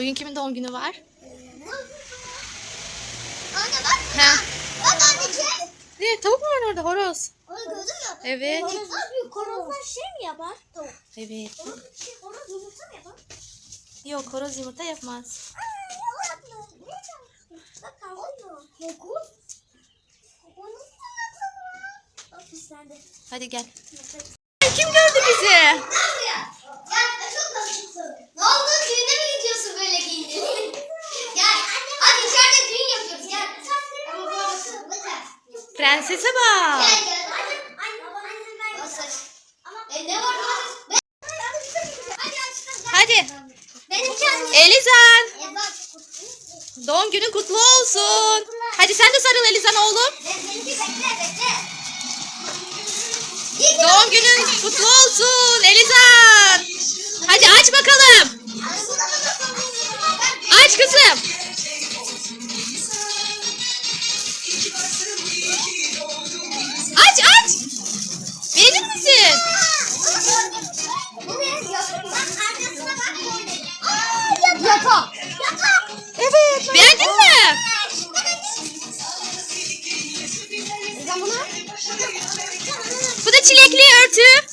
Bugün kimin doğum günü var? Anne bak. Ha. Bak anneciğim. Ne tavuk mu var orada horoz? Onu gördün mü? Evet. Abi korozlar şey mi yapar? Tavuk. Evet. Horoz şey, horoz yumurta mı yapar? Yok horoz yumurta yapmaz. Aa? Bak pislendi. Hadi gel. Kim gördü bizi? Ne yapıyor? Ya çok tatlısın. Ne oldu? Düğüne mi gidiyorsun böyle giyindin? Gel. Hadi içeride düğün yapıyoruz. Gel. Ama bu arası. Bakın. Prensese bak. Gel gel. Annem, annem, annem ben. Masaj. E ne var Ben. Hadi açtım. Hadi. Elizan. E bak. Doğum günün kutlu olsun. Hadi sen de sarıl Elizan oğlum. Ki Doğum günün kutlu olsun Elizan. Aç aç. Benim misin? Yatak. Evet. Beğendin mi? Bu da çilekli örtü.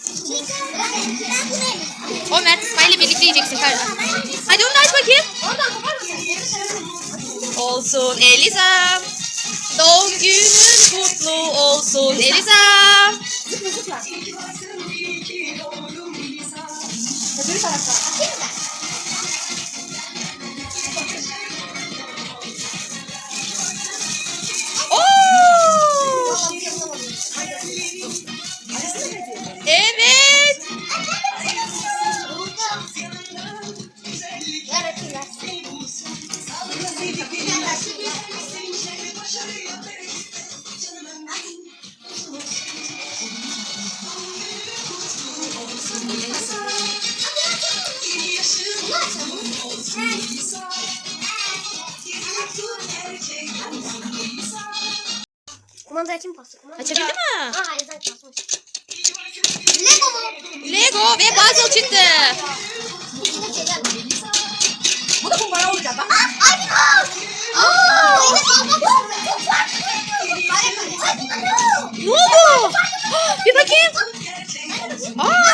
O Mert İsmail'le birlikte yiyeceksin kardeşim. Hadi onu da aç bakayım. Olsun Eliza. Doğum günün kutlu olsun Eliza. Zıpla zıpla. Öbür tarafa. Atayım mı? Kumanda açayım pasta. Kumanda. Açabildin mi? Aa, hayır zaten basmış. Lego mu? Lego ve puzzle çıktı. İçinde şeyler var. Bu da kumbara olacak bak. Aa, Hadi al. Aa, yine bak bak. Çok farklı. Ne oldu? Bir bakayım. Aa!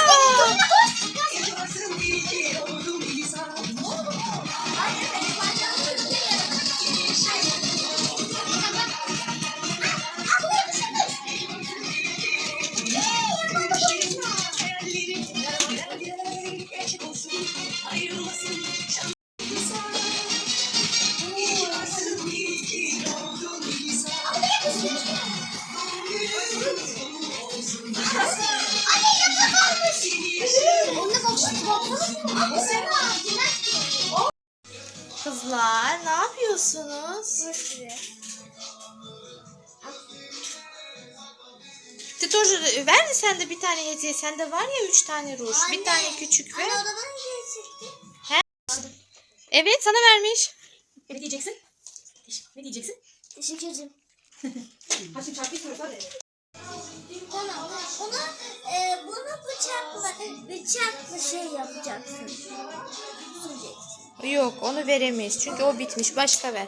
Kızlar ne yapıyorsunuz? Titoş ver de sen de bir tane hediye. Sende var ya üç tane ruj. Bir tane küçük ver. Anne odadan hediye çekti. Evet sana vermiş. Ne diyeceksin? Ne diyeceksin? Teşekkür ederim. Haşim şarkıyı söyle hadi. Tamam. Bunu bıçakla, bıçakla şey yapacaksın. Yok onu veremeyiz. Çünkü o bitmiş. Başka ver.